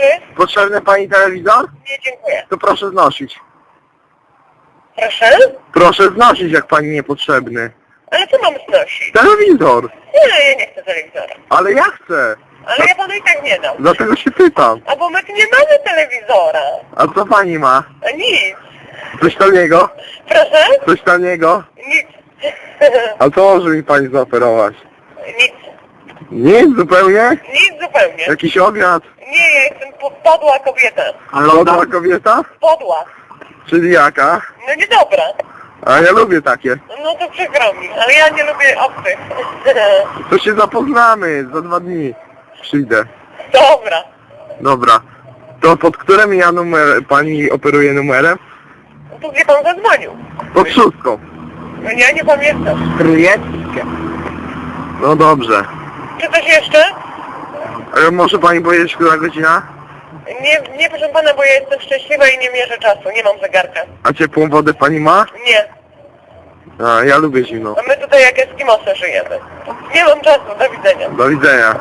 Czy? Potrzebny pani telewizor? Nie, dziękuję. To proszę znosić. Proszę? Proszę znosić, jak pani niepotrzebny. Ale co mam znosić? Telewizor! Nie, ja nie chcę telewizora. Ale ja chcę! Ale ja panu i tak nie dam. Dlatego się pytam. A bo my tu nie mamy telewizora. A co pani ma? A nic. Coś taniego? Proszę? Coś taniego? Nic. A co może mi pani zaoferować? Nic. Nic zupełnie? Nic zupełnie. Jakiś obiad? Nie, ja jestem po- podła kobieta. Lodna kobieta? Podła. Czyli jaka? No niedobra. A ja lubię takie. No to przykro mi, ale ja nie lubię obcych. To się zapoznamy za dwa dni. Przyjdę. Dobra. Dobra. To pod którym ja numer, pani operuje numerem? No to gdzie pan zadzwonił? Pod szóstką. No Ja nie pamiętam. Trójeckie. No dobrze. Czy coś jeszcze? Ale może pani powiedzieć, która godzina? Nie, nie proszę pana, bo ja jestem szczęśliwa i nie mierzę czasu. Nie mam zegarka. A ciepłą wodę pani ma? Nie. A, ja lubię zimną. A my tutaj jak Eskimosy żyjemy. Nie mam czasu. Do widzenia. Do widzenia.